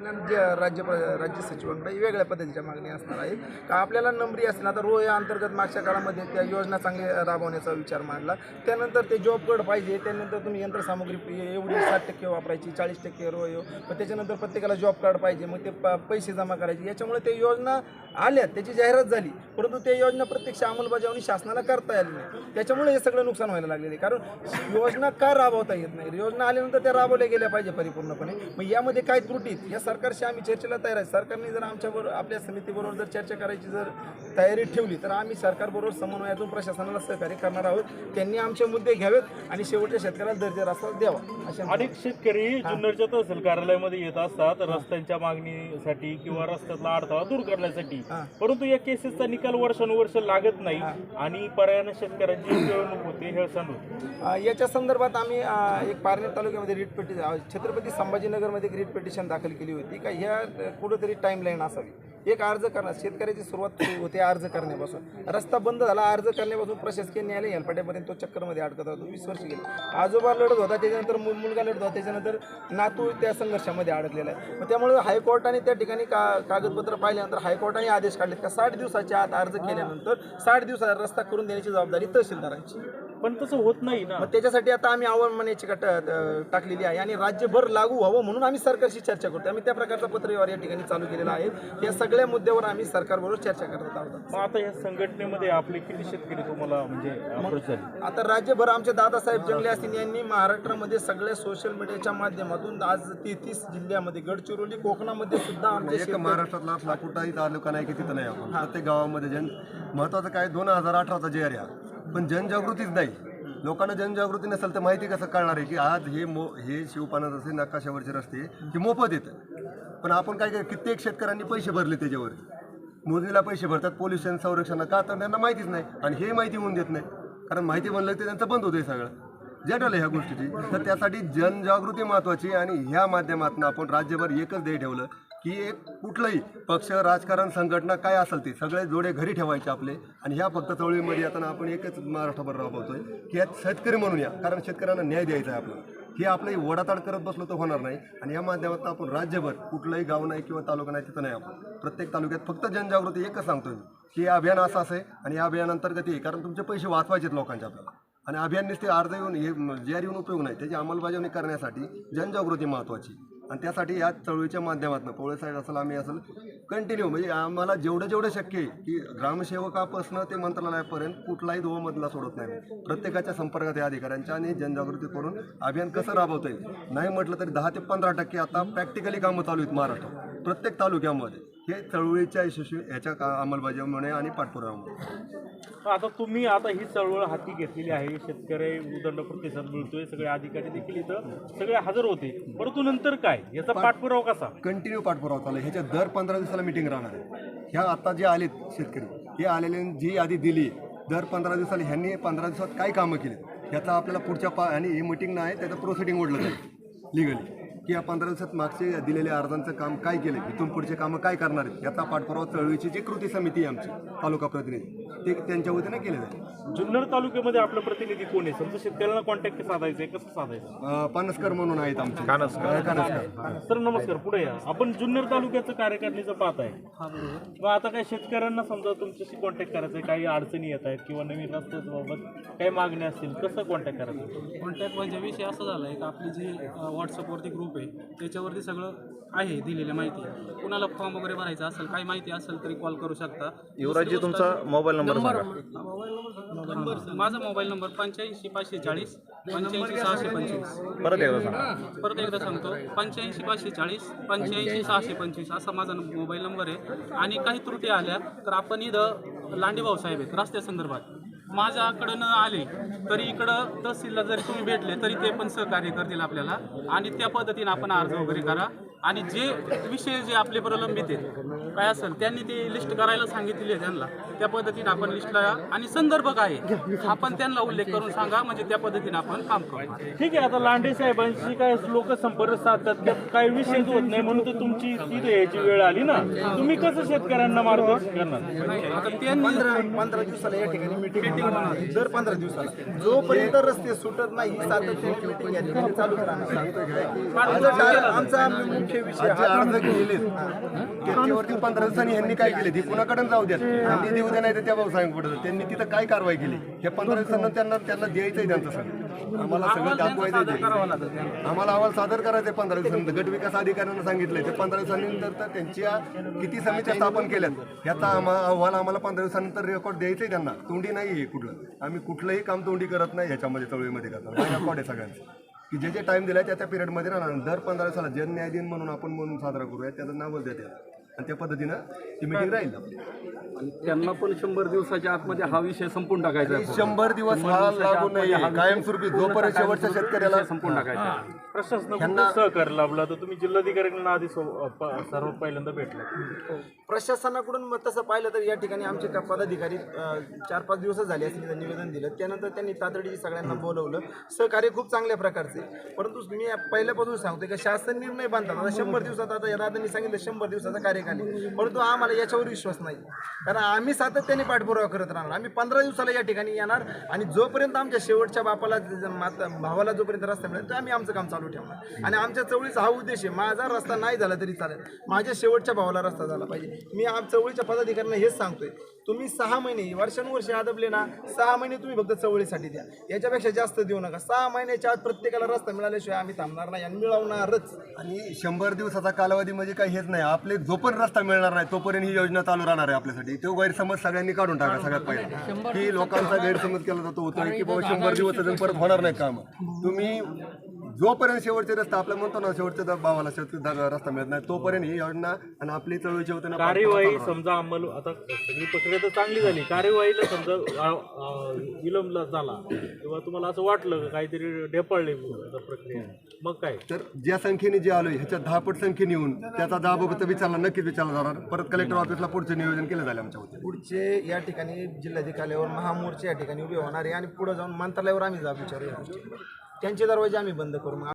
आपल्या जे राज्य राज्य सचिवांकडे वेगळ्या पद्धतीच्या मागणी असणार आहे का आपल्याला नंबरी असतील आता रोय या अंतर्गत मागच्या काळामध्ये त्या योजना चांगली राबवण्याचा विचार मांडला. त्यानंतर ते जॉब कार्ड पाहिजे त्यानंतर तुम्ही यंत्रसामुग्री एवढी साठ टक्के वापरायची चाळीस टक्के रोय मग त्याच्यानंतर प्रत्येकाला जॉब कार्ड पाहिजे मग ते प- पैसे जमा करायचे. याच्यामुळे ते योजना आल्या त्याची जाहिरात झाली. परंतु त्या योजना प्रत्यक्ष अंमलबजावणी शासनाला करता आली नाही. त्याच्यामुळे हे सगळं नुकसान व्हायला लागलेलं आहे. कारण योजना का राबवता येत नाही? योजना आल्यानंतर त्या राबवल्या गेल्या पाहिजे परिपूर्णपणे. मग यामध्ये काय त्रुटी आहेत? या सरकारशी आम्ही चर्चेला तयार आहे. सरकारने जर आमच्याबरोबर आपल्या समितीबरोबर जर चर्चा करायची जर तयारी ठेवली तर आम्ही सरकारबरोबर समन्वयातून प्रशासनाला सहकार्य करणार आहोत. त्यांनी आमचे मुद्दे घ्यावेत आणि शेवटच्या शेतकऱ्याला दर्जा रस्ता द्यावा. अशा अनेक शेतकरी जुन्नरच्या तहसील कार्यालयामध्ये येत असतात रस्त्यांच्या मागणीसाठी किंवा रस्त्यातला अडथळा दूर करण्यासाठी. हा. परंतु या केसेसचा निकाल वर्षानुवर्ष लागत नाही आणि पर्यायाने शेतकऱ्यांची पिळवणूक होते होते अ, याच्या संदर्भात आम्ही एक पारनेर तालुक्यामध्ये रिट पेटी छत्रपती संभाजीनगरमध्ये एक रिट पिटिशन दाखल केली होती. का ह्या कुठंतरी टाईमलाईन असावी. एक अर्ज करणार शेतकऱ्याची सुरुवात होते अर्ज करण्यापासून. रस्ता बंद झाला अर्ज करण्यापासून प्रशासकीय न्यायालय हेलपाट्यापर्यंत तो चक्करमध्ये अडकत होतो. वीस वर्ष गेले. आजोबा लढत होता त्याच्यानंतर मुलगा लढत होता त्याच्यानंतर नातू त्या संघर्षामध्ये अडकलेला आहे. मग त्यामुळे हायकोर्टाने त्या ठिकाणी का कागदपत्र पाहिल्यानंतर हायकोर्टाने आदेश काढले का? साठ दिवसाच्या आत अर्ज केल्यानंतर साठ दिवसात रस्ता करून देण्याची जबाबदारी तहसीलदारांची. पण तसं होत नाही ना. मग त्याच्यासाठी आता आम्ही आव्हान ट- टाकलेली आहे आणि राज्यभर लागू व्हावं म्हणून आम्ही सरकारशी चर्चा करतो आम्ही त्या प्रकारचा पत्रव्यवहार या ठिकाणी चालू केलेला आहे. या सगळ्या मुद्द्यावर आम्ही सरकारबरोबर चर्चा करत आहोत. मग आता या संघटनेमध्ये आपले किती शेतकरी तुम्हाला म्हणजे आता राज्यभर आमचे दादासाहेब जंगले असतील यांनी महाराष्ट्रामध्ये सगळ्या सोशल मीडियाच्या माध्यमातून आज तेहतीस जिल्ह्यामध्ये गडचिरोली कोकणामध्ये सुद्धा आमचे एक शेतकरी- महाराष्ट्रातला आपला कुठलाही तालुका नाही की तिथं नाही आपण. प्रत्येक गावामध्ये जन महत्वाचं काय दोन हजार अठराचा जे आहे पण जनजागृतीच नाही. लोकांना जनजागृती नसेल तर माहिती कसं कळणार आहे की आज हे मो हे शिवपानात असे नकाशावरचे रस्ते ते मोफत येतं. पण आपण काय काय कित्येक शेतकऱ्यांनी पैसे भरले त्याच्यावर. मोदीला पैसे भरतात पोल्युशन संरक्षण का तर त्यांना माहितीच नाही आणि हे माहिती होऊन देत नाही. कारण माहिती म्हणलं ते त्यांचं बंद होतं सगळं. जटल आहे ह्या गोष्टीची. तर त्यासाठी जनजागृती महत्त्वाची आणि ह्या माध्यमातून आपण राज्यभर एकच ध्येय ठेवलं की एक कुठलंही पक्ष राजकारण संघटना काय असेल ते सगळे जोडे घरी ठेवायचे आपले. आणि ह्या फक्त चळवळीमध्ये येताना आपण एकच महाराष्ट्रभर राबवतोय की यात शेतकरी म्हणून या कारण शेतकऱ्यांना न्याय द्यायचा आहे आपला हे आपलं वडाताड करत बसलो तर होणार नाही. आणि या माध्यमात आपण राज्यभर कुठलंही गाव नाही किंवा तालुका नाही तिथं नाही आपण. प्रत्येक तालुक्यात फक्त जनजागृती एकच सांगतो मी की हे अभियान असं असं आहे आणि या अभियानांतर्गत हे कारण तुमचे पैसे वाचवायचेत लोकांचे आपल्याला. आणि अभियान नुसते अर्ज येऊन हे जे येऊन उपयोग नाही त्याची अंमलबजावणी करण्यासाठी जनजागृती महत्त्वाची आणि त्यासाठी या चळवळीच्या माध्यमातून पवळे साईड असेल आम्ही असेल कंटिन्यू म्हणजे आम्हाला जेवढं जेवढं शक्य आहे की ग्रामसेवकापासून ते मंत्रालयापर्यंत कुठलाही दोमधला सोडत नाही. प्रत्येकाच्या संपर्कात या अधिकाऱ्यांच्या आणि जनजागृती करून अभियान कसं राबवता येईल? नाही म्हटलं तरी दहा ते पंधरा टक्के आता प्रॅक्टिकली कामं चालू आहेत महाराष्ट्रात. प्रत्येक तालुक्यामध्ये. हे चळवळीच्या यशस्वी ह्याच्या का अंमलबजावणी आणि पाठपुराव्यामुळे आता तुम्ही आता ही चळवळ हाती घेतलेली आहे. शेतकरी उदंड प्रतिसाद मिळतोय सगळे अधिकारी देखील इथं सगळे हजर होते. परंतु नंतर काय? याचा पाठपुरावा कसा? कंटिन्यू पाठपुरावा चालू आहे. ह्याच्या दर पंधरा दिवसाला मिटिंग राहणार आहे. ह्या आता जे आलेत शेतकरी हे आलेले जी यादी दिली दर पंधरा दिवसाला ह्यांनी पंधरा दिवसात काय कामं केली ह्याचा आपल्याला पुढच्या पा आणि हे मिटिंग नाही त्याचं प्रोसिडिंग ओढलं जाईल लिगली की या पंधरा दिवसात मागचे दिलेल्या अर्जांचं काम काय केलं इथून पुढचे कामं काय करणार आहेत? याचा पाठपुरावा चळवळीची जी कृती समिती आहे आमची तालुका प्रतिनिधी. ते त्यांच्या वतीने केले जाईल. जुन्नर तालुक्यामध्ये आपलं प्रतिनिधी कोण आहे? समजा शेतकऱ्यांना कॉन्टॅक्ट साधायचं आहे कसं साधायचं अं, पानसकर म्हणून आहेत आमचे. कानसकर कानसकर सर नमस्कार. पुढे या. आपण जुन्नर तालुक्याचं कार्यकारिणीचं पाहत आहे मग आता काही शेतकऱ्यांना समजा तुमच्याशी कॉन्टॅक्ट करायचं आहे काही अडचणी येत आहेत किंवा नवीन रस्त्याबाबत काही मागण्या असतील कसं कॉन्टॅक्ट करायचं? कॉन्टॅक्ट म्हणजे विषय असा झाला आहे का आपली जी अ, व्हॉट्सअपवरती ग्रुप आहे त्याच्यावरती सगळं आहे दिलेली माहिती. कुणाला फॉर्म वगैरे भरायचा असेल काही माहिती असेल तरी कॉल करू शकता. युवराजजी तुमचा मोबाईल नंबर सांगा. माझा मोबाईल नंबर पंच्याऐंशी पाचशे चाळीस पंच्याऐंशी सहाशे पंचवीस. परत एकदा सांगा. परत एकदा सांगतो. पंच्याऐंशी पाचशे चाळीस पंच्याऐंशी सहाशे पंचवीस असा माझा मोबाईल नंबर आहे. आणि काही त्रुटी आल्या तर आपण इथं लांडीभाऊ साहेब आहेत रस्त्यासंदर्भात माझ्याकडं न आले तरी इकडं तहसीलला जरी तुम्ही भेटले तरी ते पण सहकार्य करतील आपल्याला. आणि त्या पद्धतीने आपण अर्ज वगैरे करा. आणि जे विषय जे आपले प्रलंबित आहेत काय असेल त्यांनी ते लिस्ट करायला सांगितलेली आहे त्यांना. त्या पद्धतीने आपण लिस्टला आणि संदर्भ काय आहे हा पण त्यांना उल्लेख करून सांगा. म्हणजे त्या पद्धतीने आपण काम करू. ठीक आहे आता लांडे साहेबांशी काय लोक संपर्क साधतात की काही विषय होत नाही म्हणून तर तुमची तिथे यायची वेळ आली ना. तुम्ही कसं शेतकऱ्यांना मार्गदर्शन करणार आता त्यांनी पंधरा पंधरा दिवसाला या ठिकाणी मिटिंग दर पंधरा दिवसाला. जोपर्यंत रस्ते सुटत नाही सातत्याने मिटिंग या ठिकाणी चालूच राहणार आमचा मुख्य विषय हा अर्ज पंधरा दिवसांनी यांनी काय केले? ती कुणाकडे जाऊ द्या त्यांनी देऊ द्या नाही तर त्या व्यवसायांकडे त्यांनी तिथं काय कारवाई केली? हे पंधरा दिवसांना त्यांना त्यांना द्यायचंय त्यांचं सगळं. आम्हाला सगळं दाखवायचं ते. आम्हाला अहवाल सादर करायचे पंधरा दिवसानंतर. गट विकास अधिकाऱ्यांना सांगितलंय ते पंधरा दिवसांनंतर तर त्यांच्या किती समित्या स्थापन केल्यात? याचा आम्हा अहवाल आम्हाला पंधरा दिवसानंतर रेकॉर्ड द्यायचंय त्यांना. तोंडी नाही आहे कुठलं. आम्ही कुठलंही काम तोंडी करत नाही ह्याच्यामध्ये चळवळीमध्ये करतात रेकॉर्ड आहे सगळ्यांचं. की जे जे टाइम दिलाय त्या त्या पिरियडमध्ये राहणार. दर पंधरा दिवसाला जन न्याय दिन म्हणून आपण म्हणून साजरा करूया. त्याचं नावच देते आणि त्या पद्धतीनं ती मिटिंग राहील आपली. आणि त्यांना पण शंभर दिवसाच्या आतमध्ये हा विषय संपून टाकायचा आहे. शंभर दिवस हा लागू नाही कायमस्वरूपी जोपर्यंत शेवटच्या शेतकऱ्याला संपून टाकायचा आहे. प्रशासनाकडून सहकार्य लाभलं तर तुम्ही जिल्हाधिकाऱ्यांना आधी सो- प- सर्व पहिल्यांदा भेटला. प्रशासनाकडून मग तसं पाहिलं तर या ठिकाणी आमचे का पदाधिकारी चार पाच दिवस झाले असतील तिथं निवेदन दिलं. त्यानंतर त्यांनी तातडीची सगळ्यांना बोलवलं. सहकार्य खूप चांगल्या प्रकारचे. परंतु मी पहिल्यापासून सांगतोय की शासन निर्णय बांधतात आता शंभर दिवसात आता या दादांनी सांगितलं शंभर दिवसाचा कार्यकाल खाली. परंतु आम्हाला याच्यावर विश्वास नाही. कारण आम्ही सातत्याने पाठपुरावा करत राहणार. आम्ही पंधरा दिवसाला या ठिकाणी येणार आणि जोपर्यंत आमच्या शेवटच्या बापाला माता भावाला जोपर्यंत रस्ता मिळेल तर आम्ही आमचं काम चालू ठेवणार. आणि आमच्या चवळीचा हा उद्देश आहे माझा रस्ता नाही झाला तरी चालेल. माझ्या शेवटच्या भावाला रस्ता झाला पाहिजे. मी आम चवळीच्या पदाधिकाऱ्यांना हेच सांगतोय. तुम्ही सहा महिने वर्षानुवर्षे आदबले ना सहा महिने तुम्ही फक्त चवळीसाठी द्या. याच्यापेक्षा जास्त देऊ नका. सहा महिन्याच्या आत प्रत्येकाला रस्ता मिळाल्याशिवाय आम्ही थांबणार नाही आणि मिळवणारच. आणि शंभर दिवसाचा कालावधी म्हणजे काही हेच नाही. आपले जोपर्यंत रस्ता मिळणार नाही तोपर्यंत ही योजना चालू राहणार आहे आपल्यासाठी. तो गैरसमज सगळ्यांनी काढून टाका सगळ्यात पहिला. की लोकांचा गैरसमज केला जातो होतो की बाबा शंभर दिवस अजून परत होणार नाही काम. तुम्ही जोपर्यंत शेवटचे रस्ता आपल्या म्हणतो ना शेवटच्या दा- भावाला शेवटचा रस्ता मिळत नाही तोपर्यंत ही योजना आणि आपली चळवळीची होते कार्यवाही समजा अंमल आता सगळी प्रक्रिया तर चांगली झाली. कार्यवाहीला समजा विलंब झाला. किंवा तुम्हाला असं वाटलं का काहीतरी ढेपाळले प्रक्रिया? मग काय? तर ज्या संख्येने जे आलोय ह्याच्या दहा पट संख्येने येऊन त्याचा दाबाबत विचारला नक्कीच विचारला जाणार. परत कलेक्टर ऑफिसला पुढचे नियोजन केलं जाईल आमच्या वतीने. पुढचे या ठिकाणी जिल्हाधिकाऱ्यावर महामोर्चे या ठिकाणी उभे होणार आहे आणि पुढे जाऊन मंत्रालयावर आम्ही जाब विचारू या त्यांचे दरवाजे आम्ही बंद करू. मग